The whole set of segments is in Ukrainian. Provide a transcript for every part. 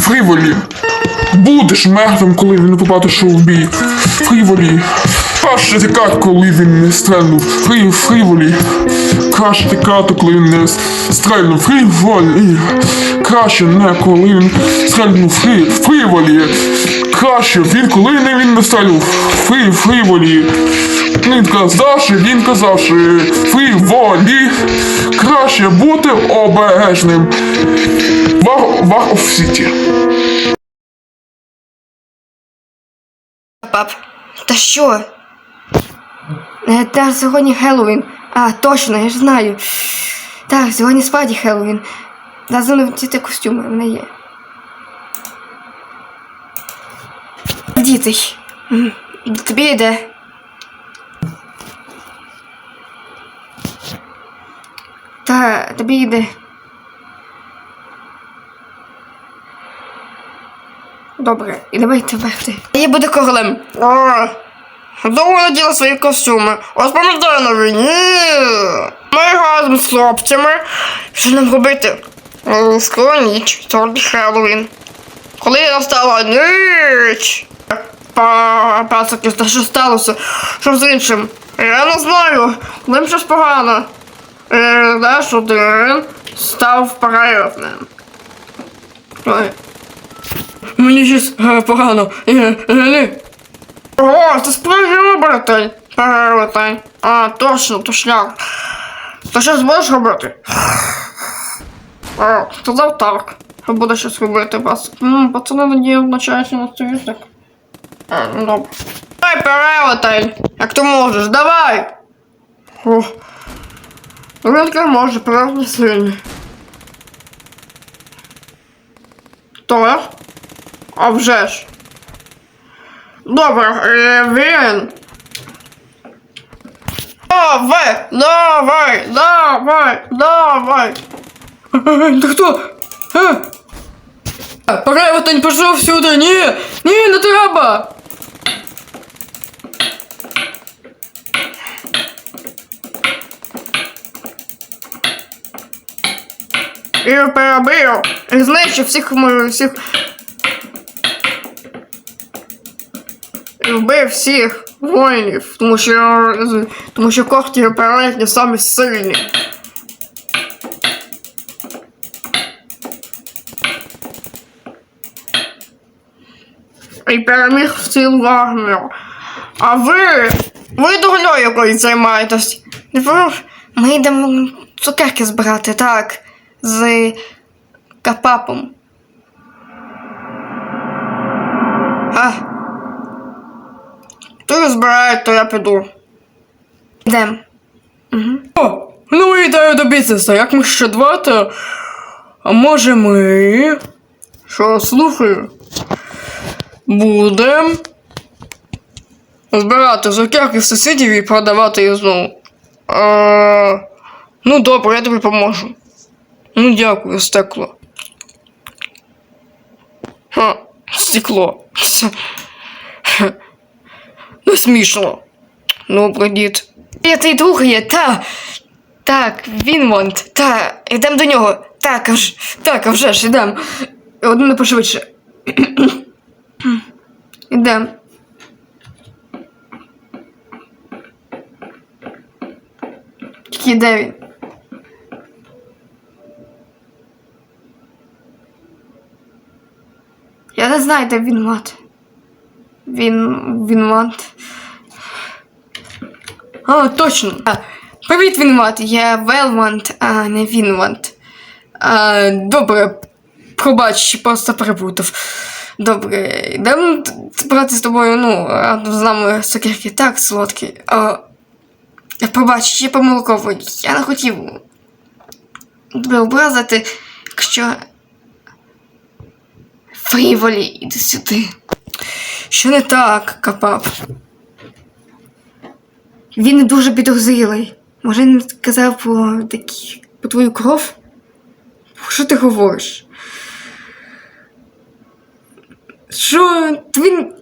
Фріволі. Будеш мертвим, коли він побачив у бій. Фріволі. Краще тікати, коли він не стрельнув. Фрі, фріволі. Краще тікати, коли він не стрельнув. Фріволі. Краще не коли він стрельнув. Фрі, фріволі. Краще він, коли не він не. Фрі, фріволі. Він казавши, він казавши. Фріволі. Краще бути обережним. Вар, оф сіті. Пап, та що? Е, Та сьогодні Хеллоуін. А, точно, я ж знаю. Так, сьогодні справді Хеллоуін. Зараз ці костюми в мене є. Дітей. Тобі йде. Та тобі йде. Добре, і давай тепер. Я буду королем. А, довго наділа свої костюми. Ось пам'ятаю на війні. Ми разом з хлопцями. Що нам робити? Е, Скоро ніч, сьогодні Хеллоуін. Коли настала ніч. Па, пацаки, та що сталося? Що з іншим? Я не знаю. Ним щось погано. Е, Знаєш, один став правильним. Ой. Мені щось е, погано. Е. О, це справді вибратень. Перевертень. А, точно, точняк. Ти що зможеш робити? О, сказав так. Що буде щось робити, вас. Пацани надію навчаються на стовісток. А, ну добре. Давай, перевертень. Як ти можеш, давай. Ух. Він таке може, правда сильний. Так? А вже ж. Добре, е, він. Давай, давай, давай, давай. Ти хто? Е? Перевертень пішов сюди, ні, ні, не треба. І перебив, і знищив всіх, всіх і вбив всіх воїнів, тому що тому що когті перелетні самі сильні. І переміг цілу армію. А ви. Ви дурньою якось займаєтесь. Ми йдемо цукерки збирати, так. З капапом. А. Ти збирає, то я піду. Йдем. О, ну вітаю до бізнесу. Як ми ще два, то. А може ми. Що, слухаю? Будем. Збирати цукерки з сусідів і продавати їх знову. А, ну добре, я тобі поможу. Ну дякую, стекло. Ха, стекло. Ну, смішно. Ну, дід. Твій друг є, та. Так, він монт. Та, йдемо до нього. Так, а вже, так, а вже ж, ідем. Один не пошвидше. Ідем. Тільки де він? Я не знаю, де він мат. Він. він мат. А, точно. А, привіт, Вінмат. Я Велмонт, а не Вінмонт. А, добре, пробач, просто перепутав. Добре, йдемо брати з тобою, ну, разом з нами цукерки так солодкі. А, пробач, я помилково. Я не хотів тебе образити, якщо. Фріволі, іди сюди. Що не так, капап? Він дуже підозрілий. Може, він казав про такі про твою кров? Що ти говориш? Що він.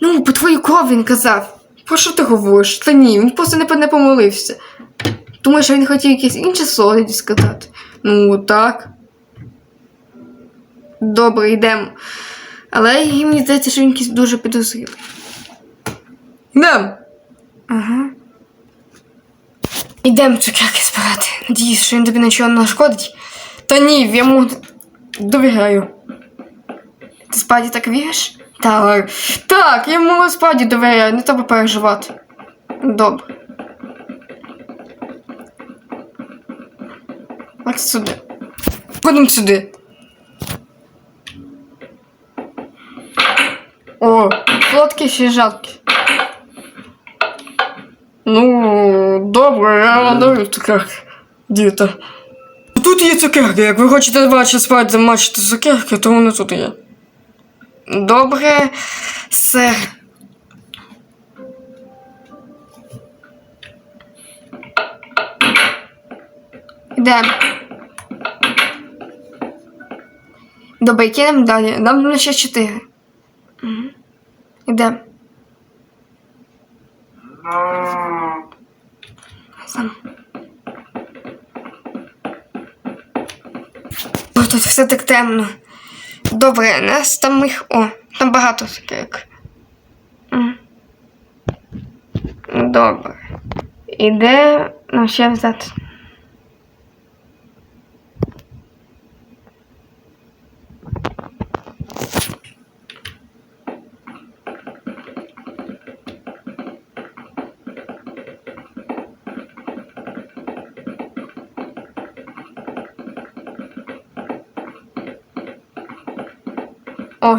Ну, по твою кров він казав. Про що ти говориш? Та ні, він просто не, помолився. Думаю, що він хотів якесь інше слово сказати. Ну, так. Добре, йдемо. Але мені здається, що він якийсь дуже підозрілий. Йдемо. Ага. Ідемо цукерки збирати. Надіюсь, що він тобі нічого не нашкодить. Та ні, йому довіряю. Ти справді так віриш? Так. Так, я йому справді довіряю, не треба переживати. Добре. Ось сюди. Ходимо сюди. О, сладкі ще жалкі. Ну, добре, я даю цукерки. Діти. Тут є цукерки. Як ви хочете бачити спати замачити цукерки, то вони тут є. Добре, сер. Йдемо. Добре, кинемо далі. Нам було ще чотири. Мгм. Йдемо. Сам. О, тут все так темно. Добре, нас там їх. О, там багато. Мгм. Добре. Іде нам ще взяти. О,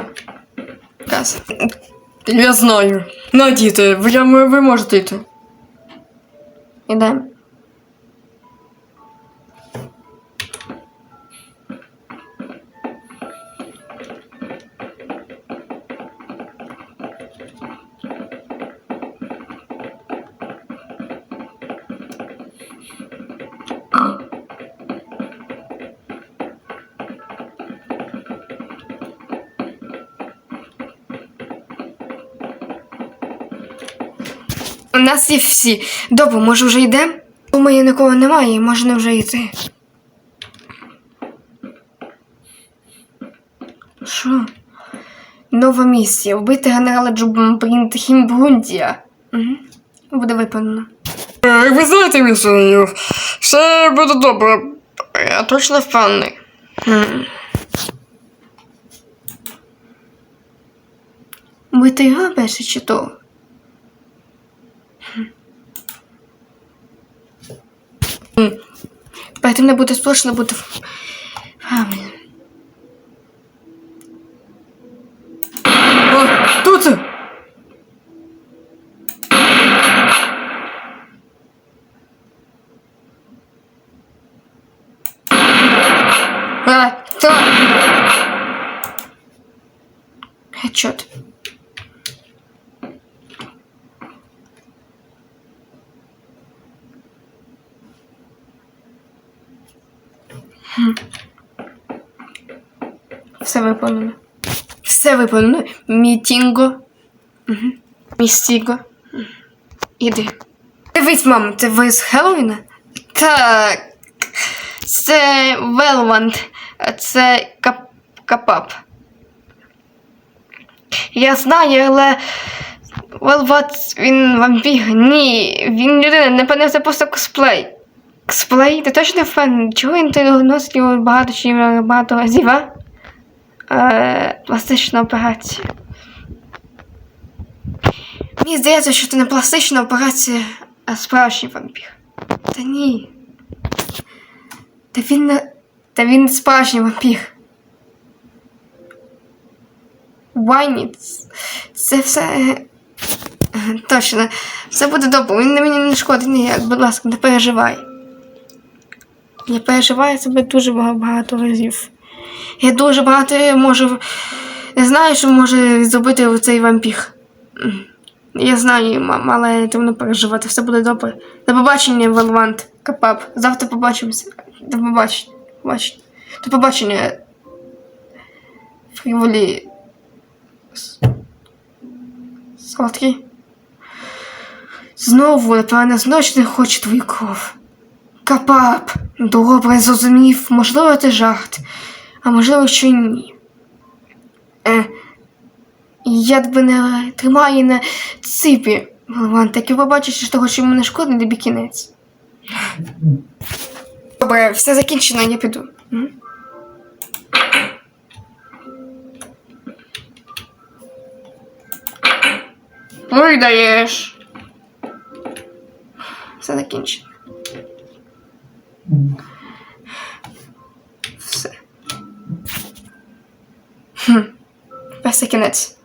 раз. Я знаю. На, діти, ви, ви можете йти. Ідемо. У нас є всі. Добре, може вже йдемо? Думаю, нікого немає, і можна вже йти. Що? Нова місія. Вбити генерала Джубрінтхімбрундія. Угу. Буде виконано. Як ви знаєте, місію, все буде добре. Я точно впевнений. Хм. Вбити його більше чи того? Не буде сплошно бути правильно. О, хто це? А, хто? Хедшот. Все виконано. Все виконано. Мітінго. Угу. Містіго. Іди. Дивись, мам, це ви з Хеллоуіна? Так. Це Велвант. а Це кап... капап. Я знаю, але. Велват, він вампір. Ні, він людина, напевне, це просто косплей. Косплей? Ти точно впевнений? Чого він ти носить його багато чи багато разів, а? Е, пластична операція. Мені здається, що це не пластична операція, а справжній вампір. Та ні. Та він не. Та він справжній вампір. Вайні. Це все. е, Точно. Все буде добре. Він мені не шкодить ніяк. Будь ласка, не переживай. Я переживаю себе дуже багато разів. Я дуже багато можу. Я знаю, що може зробити цей вампір. Я знаю, мам, але ти переживати, все буде добре. До побачення, Валвант, Капап. Завтра побачимося. До побачення. Побачення. До побачення. Фріволі. С- Сладкий. Знову, напевно, знову не хочу твою кров. Капап, добре, зрозумів. Можливо, це жарт, а можливо, що й ні. Е, я тебе не тримаю на ципі. Іван, так і побачиш, що того, що йому не шкодить, тобі кінець. Добре, все закінчено, я піду. М? Видаєш. Все закінчено. Все. Хм. Все кінець.